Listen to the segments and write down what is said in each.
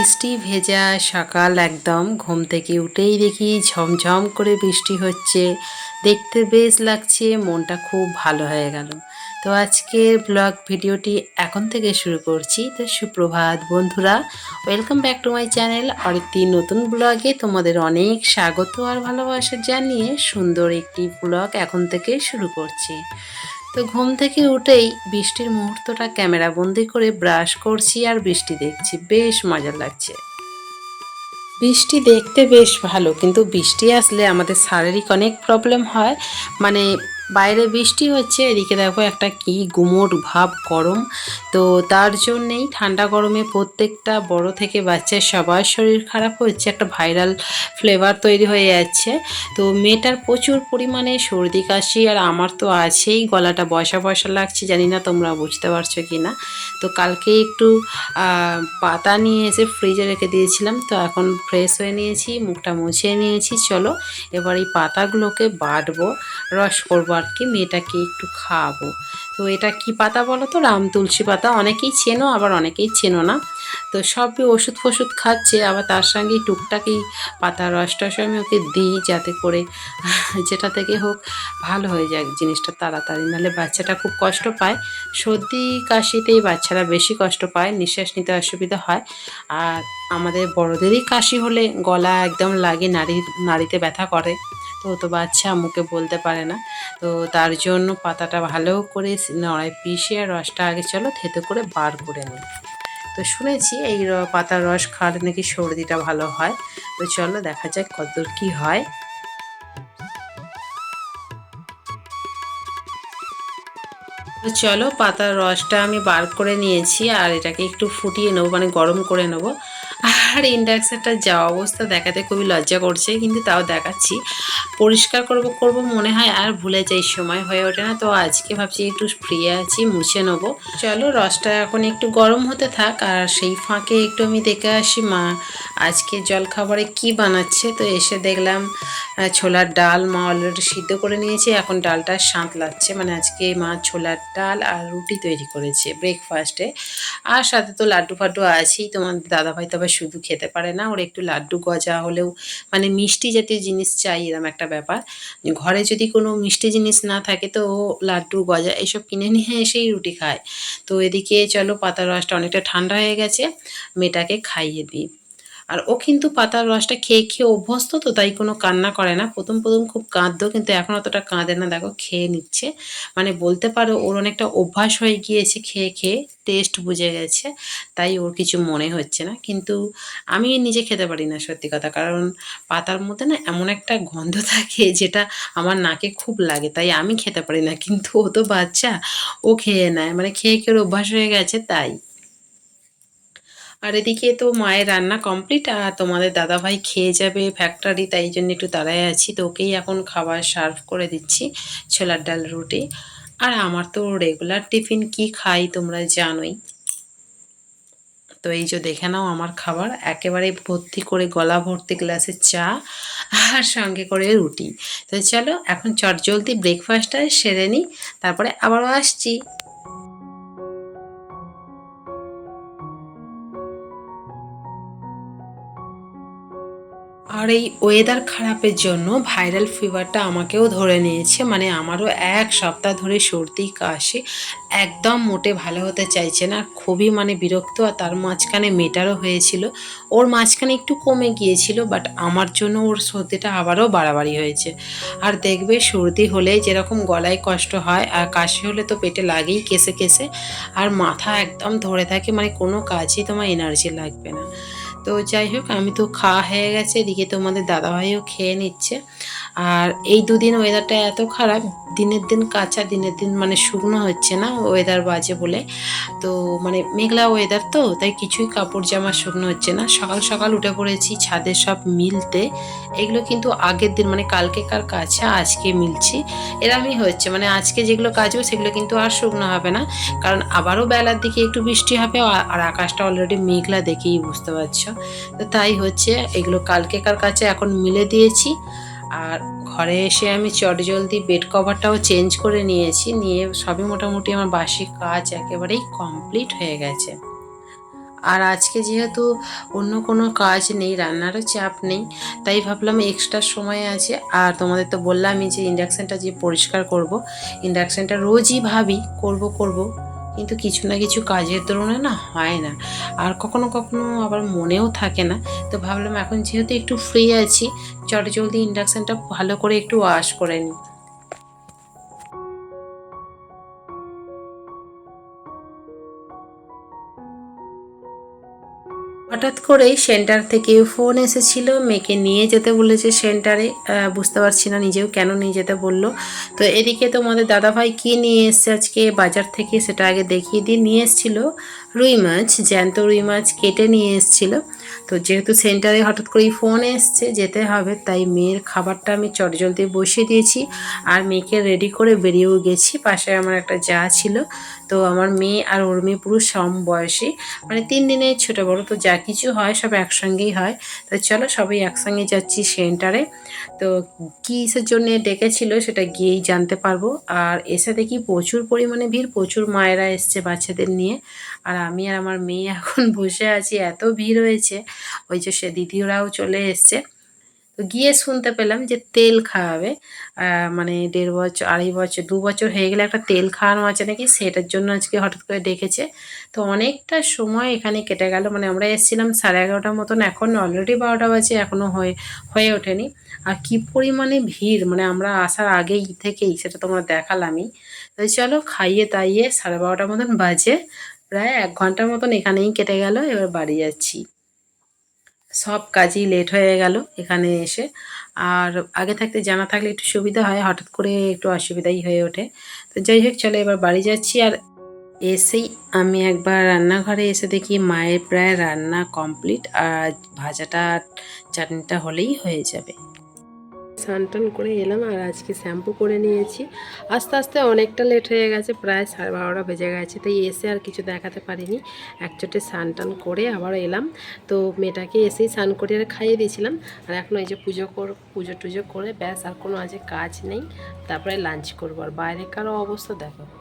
বৃষ্টি ভেজা সকাল একদম। ঘুম থেকে উঠেই দেখি ঝমঝম করে বৃষ্টি হচ্ছে। দেখতে বেশ লাগছে, মনটা খুব ভালো হয়ে গেল। তো আজকের ব্লগ ভিডিওটি এখন থেকে শুরু করছি। তো সুপ্রভাত বন্ধুরা, welcome back to my channel. আর একটি নতুন ব্লগে তোমাদের অনেক স্বাগত আর ভালোবাসা জানিয়ে সুন্দর একটি ব্লগ এখন থেকে শুরু করছি। তো ঘুম থেকে উঠেই বৃষ্টির মুহূর্তটা ক্যামেরা বন্দি করে ব্রাশ করছি আর বৃষ্টি দেখছি। বেশ মজা লাগছে। বৃষ্টি দেখতে বেশ ভালো, কিন্তু বৃষ্টি আসলে আমাদের শারীরিক অনেক প্রবলেম হয়। মানে বাইরে বৃষ্টি হচ্ছে, এদিকে দেখো একটা কি গুমোট ভাব গরম। তো তার জন্যেই ঠান্ডা গরমে প্রত্যেকটা বড় থেকে বাচ্চার সবার শরীর খারাপ হচ্ছে, একটা ভাইরাল ফ্লেভার তৈরি হয়ে যাচ্ছে। তো মেয়েটার প্রচুর পরিমাণে সর্দি, কাশি, আর আমার তো আছেই, গলাটা বসা বসা লাগছে, জানি না তোমরা বুঝতে পারছ কি না তো কালকে একটু পাতা নিয়ে এসে ফ্রিজে রেখে দিয়েছিলাম, তো এখন ফ্রেশ হয়ে নিয়েছি, মুখটা মুছিয়ে নিয়েছি, চলো এবার এই পাতাগুলোকে বাটবো, রস করব কি মেয়েটাকে একটু খাওয়াবো। তো এটা কি পাতা বলো তো? রাম তুলসী পাতা। অনেকেই চেনো, আবার অনেকেই চেনো না। তো সবই ওষুধ ফষুধ খাচ্ছে, আবার তার সঙ্গে টুকটাকি পাতা রস টস আমি ওকে দিই যাতে করে যেটা থেকে হোক ভালো হয়ে যায় জিনিসটা তাড়াতাড়ি। নাহলে বাচ্চাটা খুব কষ্ট পায়। সর্দি কাশিতেই বাচ্চারা বেশি কষ্ট পায়, নিঃশ্বাস নিতে অসুবিধা হয়। আর আমাদের বড়দেরই কাশি হলে গলা একদম লাগে, নাড়ি, নাড়িতে ব্যথা করে। তো তো বাচ্চা মুখে বলতে পারে না। তো তার জন্য পাতাটা ভালো করে নড়ায়, পিষে রসটা আগে চলো থেতে করে বার করে নিই। তো শুনেছি এই পাতার রস খাওয়ালে নাকি সর্দিটা ভালো হয়। তো চলো দেখা যাক কতদূর কি হয়। তো চলো পাতার রসটা আমি বার করে নিয়েছি আর এটাকে একটু ফুটিয়ে নেব মানে গরম করে নেব। আর ইন্ডাকশনটা যা অবস্থা দেখাতে খুবই লজ্জা করছে, কিন্তু তাও দেখাচ্ছি। পরিষ্কার করব করব মনে হয় আর ভুলে যাই, সময় হয়ে ওঠে না। তো আজকে ভাবছি একটু ফ্রি আছি, মুছে নেব। চলো, রসটা এখন একটু গরম হতে থাক, আর সেই ফাঁকে একটু আমি দেখে আসি মা, আজকে জলখাবারে কি বানাচ্ছে। তো এসে দেখলাম ছোলার ডাল মা অলরেডি সিদ্ধ করে নিয়েছে, এখন ডালটা সাঁত লাগছে মানে আজকে মা ছোলার ডাল আর রুটি তৈরি করেছে ব্রেকফাস্টে আর সাথে তো লাড্ডু ফাড্ডু আছেই তোমার দাদাভাই তো আবার শুধু খেতে পারে না। ওর একটু লাড্ডু গজা হলেও মানে মিষ্টি জাতীয় জিনিস চাই এরকম একটা ব্যাপার। ঘরে যদি কোনো মিষ্টি জিনিস না থাকে তো ও লাড্ডু গজা এসব কিনে নিয়ে এসেই রুটি খায়। তো এদিকে চলো পাতার রসটা অনেকটা ঠান্ডা হয়ে গেছে। মেয়েটাকে খাইয়ে দিই। আর ও কিন্তু পাতার রসটা খেয়ে খেয়ে অভ্যস্ত তো, তাই কোনো কান্না করে না। প্রথম প্রথম খুব কাঁদতো কিন্তু এখন অতটা কাঁদে না। দেখো, খেয়ে নিচ্ছে। মানে বলতে পারো, ওর অনেকটা অভ্যাস হয়ে গিয়েছে খেয়ে খেয়ে টেস্ট বুঝে গেছে। তাই ওর কিছু মনে হচ্ছে না। কিন্তু আমি নিজে খেতে পারি না, সত্যি কথা। কারণ পাতার মধ্যে না এমন একটা গন্ধ থাকে, যেটা আমার নাকে খুব লাগে। তাই আমি খেতে পারি না। কিন্তু ও তো বাচ্চা, ও খেয়ে নেয়। মানে খেয়ে খেয়ে অভ্যাস হয়ে গেছে, তাই। আর এদিকে তো মায়ের রান্না কমপ্লিট আর তোমাদের দাদাভাই খেয়ে যাবে ফ্যাক্টরি তাই জন্য একটু দাঁড়ায় আছি। তো ওকেই এখন খাবার সার্ভ করে দিচ্ছি, ছোলার ডাল, রুটি। আর আমার তো রেগুলার টিফিন কি খাই তোমরা জানোই। তো এই যে দেখে নাও আমার খাবার, একেবারে ভর্তি করে গলা ভর্তি গ্লাসে চা আর সঙ্গে করে রুটি। তো চলো, এখন চটজলদি ব্রেকফাস্টটা সেরে নিই, তারপরে আবারও আসছি। আর এই ওয়েদার খারাপের জন্য ভাইরাল ফিভারটা আমাকেও ধরে নিয়েছে। মানে আমারও এক সপ্তাহ ধরে সর্দি, কাশি একদম মোটে ভালো হতে চাইছে না। খুবই মানে বিরক্ত আর তার মাঝখানে মেটারও হয়েছিল। ওর মাঝখানে একটু কমে গিয়েছিল বাট আমার জন্য ওর সর্দিটা আবারও বাড়াবাড়ি হয়েছে। আর দেখবে সর্দি হলে যেরকম গলায় কষ্ট হয় আর কাশি হলে তো পেটে লাগেই কেসে কেসে। আর মাথা একদম ধরে থাকে মানে কোনো কাজই তোমার এনার্জি লাগবে না। তো যাই হোক আমি তো খাওয়া হয়ে গেছে এদিকে তোমাদের দাদাভাইও খেয়ে নিচ্ছে। আর এই দুদিন ওয়েদারটা এত খারাপ, দিনের দিন কাঁচা, দিনের দিন মানে শুকনো হচ্ছে না ওয়েদার বাজে বলে। তো মানে মেঘলা ওয়েদার তো, তাই কিছুই কাপড় জামা শুকনো হচ্ছে না। সকাল সকাল উঠে পড়েছি, ছাদে সব মিলতে। এগুলো কিন্তু আগের দিন মানে কালকেকার কাছা, আজকে মিলছি। এরমই হচ্ছে মানে আজকে যেগুলো কাজও সেগুলো কিন্তু আর শুকনো হবে না। কারণ আবারও বেলার দিকে একটু বৃষ্টি হবে আর- আকাশটা অলরেডি মেঘলা দেখেই বুঝতে পারছ। তো তাই হচ্ছে, এগুলো কালকেকার কাছে, এখন মিলে দিয়েছি। আর ঘরে এসে আমি চটজলদি বেড কভারটাও চেঞ্জ করে নিয়েছি। নিয়ে সবই মোটামুটি আমার বাসি কাজ একেবারেই কমপ্লিট হয়ে গেছে। আর আজকে যেহেতু অন্য কোনো কাজ নেই, রান্নারও চাপ নেই, তাই ভাবলাম এক্সট্রা সময় আছে। আর তোমাদের তো বললামই যে ইন্ডাকশানটা যে পরিষ্কার করব ইন্ডাকশানটা রোজই ভাবি, করব করব। কিন্তু কিছু না কিছু কাজের তুলনায় না হয় না। আর কখনো কখনো আবার মনেও থাকে না। তো ভাবলাম এখন যেহেতু একটু ফ্রি আছি চটজলদি ইন্ডাকশানটা ভালো করে একটু ওয়াশ করে নিই। হঠাৎ করেই সেন্টার থেকে ফোন এসেছিল, মেয়েকে নিয়ে যেতে বলেছে সেন্টারে। বুঝতে পারছি না নিজেও কেন নিয়ে যেতে বলল। তো এদিকে তোমাদের দাদাভাই কি নিয়ে এসছে আজকে? বাজার থেকে সেটা আগে দেখিয়ে দিয়ে নিয়ে এসেছিল। রুই মাছ, জ্যান্ত রুই মাছ কেটে নিয়ে এসেছিল। তো যেহেতু সেন্টারে হঠাৎ করেই ফোন এসছে যেতে হবে, তাই মেয়ের খাবারটা আমি চটজলদি বসিয়ে দিয়েছি। আর মেয়েকে রেডি করে বেরিয়েও গেছি, পাশে আমার একটা যা ছিল। তো আমার মেয়ে আর ওর মেয়ে পুরো সম বয়সী। মানে তিন দিনের ছোটো বড়ো তো যা কিছু হয় সব একসঙ্গেই হয়। তো চলো সবাই একসঙ্গে যাচ্ছি সেন্টারে। তো কিসের জন্য ডেকেছিল সেটা গিয়েই জানতে পারব। আর এসে দেখি প্রচুর পরিমাণে ভিড়? প্রচুর মায়েরা এসছে বাচ্চাদের নিয়ে। আর আমি আর আমার মেয়ে এখন বসে আছি, এত ভিড় হয়েছে। ওই যে সে দিদিওরাও চলে এসছে। তো গিয়ে শুনতে পেলাম যে তেল খাওয়াবে। মানে দেড় বছর, আড়াই বছর, দু বছর হয়ে গেলে একটা তেল খাওয়ানো আছে নাকি সেটার জন্য আজকে হঠাৎ করে ডেকেছে। তো অনেকটা সময় এখানে কেটে গেল। মানে আমরা এসেছিলাম সাড়ে এগারোটার মতন, এখন অলরেডি বারোটা বাজে এখনও হয়ে হয়ে ওঠেনি। আর কি পরিমাণে ভিড় মানে আমরা আসার আগেই থেকেই, সেটা তোমরা দেখালামই। তো চলো খাইয়ে তাইয়ে সাড়ে বারোটার মতন বাজে, প্রায় এক ঘণ্টার মতন এখানেই কেটে গেল, এবার বাড়ি যাচ্ছি। সব কাজই লেট হয়ে গেল এখানে এসে। আর আগে থাকতে জানা থাকলে একটু সুবিধা হয়, হঠাৎ করে একটু অসুবিধাই হয়ে ওঠে। তো যাই হোক, চলো এবার বাড়ি যাচ্ছি। আর এসেই আমি একবার রান্নাঘরে এসে দেখি মায়ের প্রায় রান্না কমপ্লিট আর ভাজাটা, চাটনিটা হলেই হয়ে যাবে। স্নান করে এলাম আর আজকে শ্যাম্পু করে নিয়েছি। আস্তে আস্তে অনেকটা লেট হয়ে গেছে, প্রায় সাড়ে বারোটা বেজে গেছে, তাই এসে আর কিছু দেখাতে পারিনি। একচোটে স্নান করে আবার এলাম। তো মেয়েটাকে এসেই স্নান করে আর খাইয়ে দিয়েছিলাম। আর এখন এই যে পুজো কর, পুজো টুজো করে ব্যাস আর কোনো আজকে কাজ নেই। তারপরে লাঞ্চ করব। আর বাইরে বাইরেকারও অবস্থা দেখো।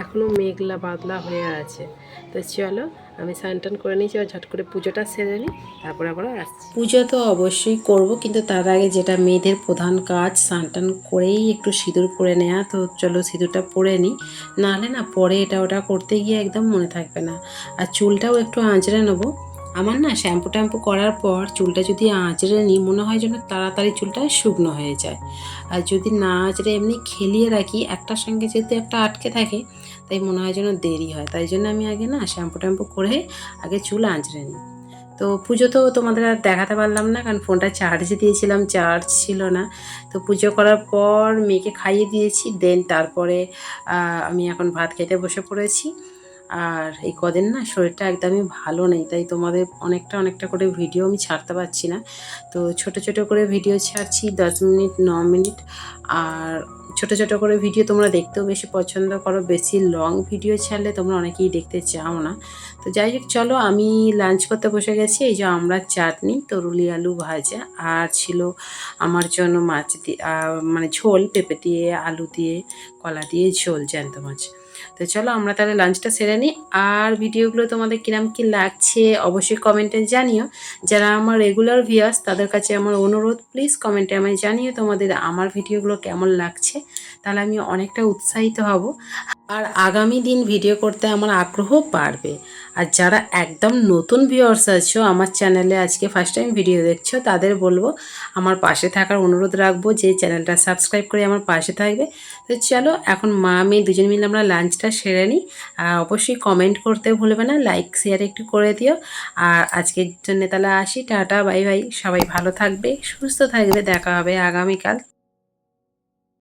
এখনও মেঘলা বাদলা হয়ে আছে। তো চলো, আমি স্নান টান করে নিয়েছি আর ঝট করে পুজোটা সেরে নিই তারপরে আবার আসছি। পুজো তো অবশ্যই করব, কিন্তু তার আগে যেটা মেয়েদের প্রধান কাজ, স্নান টান করেই একটু সিঁদুর করে নেওয়া তো চলো সিঁদুরটা পরে নিই নাহলে না পরে এটা ওটা করতে গিয়ে একদম মনে থাকবে না। আর চুলটাও একটু আঁচড়ে নেব। আমার না শ্যাম্পু ট্যাম্পু করার পর চুলটা যদি আঁচড়ে নিই, মনে হয় যেন তাড়াতাড়ি চুলটা শুকনো হয়ে যায়। আর যদি না আঁচড়ে এমনি খেলিয়ে রাখি, একটার সঙ্গে যেহেতু একটা আটকে থাকে, তাই মনে হয় যেন দেরি হয়। তাই জন্য আমি আগে না শ্যাম্পু ট্যাম্পু করে আগে চুল আঁচড়ে নিই। তো পুজো তো তোমাদের আর দেখাতে পারলাম না, কারণ ফোনটা চার্জে দিয়েছিলাম চার্জ ছিল না। তো পুজো করার পর মেয়েকে খাইয়ে দিয়েছি, দেন তারপরে আমি এখন ভাত খেতে বসে পড়েছি। আর এই কদিন না শরীরটা একদমই ভালো নেই, তাই তোমাদের অনেকটা অনেকটা করে ভিডিও আমি ছাড়তে পারছি না। তো ছোট ছোট করে ভিডিও ছাড়ছি, দশ মিনিট, ন মিনিট, আর ছোট ছোট করে ভিডিও তোমরা দেখতেও বেশি পছন্দ করো, বেশি লং ভিডিও ছাড়লে তোমরা অনেকেই দেখতে চাও না। তো যাই হোক, চলো আমি লাঞ্চ করতে বসে গেছি, এই যে আমরা চাটনি, তরুলি আলু ভাজা, আর ছিল আমার জন্য মাছ দিয়ে মানে ঝোল পেঁপে দিয়ে, আলু দিয়ে, কলা দিয়ে ঝোল, জ্যান্ত মাছ। তো চলো আমরা তাহলে লাঞ্চটা সেরে নিই। আর ভিডিওগুলো তোমাদের কিরাম কি লাগছে অবশ্যই কমেন্টে জানিও। যারা আমার রেগুলার ভিউয়ার্স তাদের কাছে আমার অনুরোধ প্লিজ কমেন্টে আমায় জানিও তোমাদের আমার ভিডিওগুলো কেমন লাগছে। তাহলে আমি অনেকটা উৎসাহিত হব। আর আগামী দিন ভিডিও করতে আমার আগ্রহ বাড়বে। আর যারা একদম নতুন ভিউয়ার্স আছো, আমার চ্যানেলে আজকে ফার্স্ট টাইম ভিডিও দেখছ, তাদের বলব, আমার পাশে থাকার অনুরোধ রাখব যে চ্যানেলটা সাবস্ক্রাইব করে আমার পাশে থাকবে। তো চলো, এখন মা, মেয়ে দুজন মিলে আমরা লাঞ্চটা সেরে নিই। আর অবশ্যই কমেন্ট করতে ভুলবে না লাইক শেয়ার একটু করে দিও। আর আজকের জন্য তাহলে আসি, টাটা বাই বাই সবাই ভালো থাকবে, সুস্থ থাকবে, দেখা হবে আগামীকাল।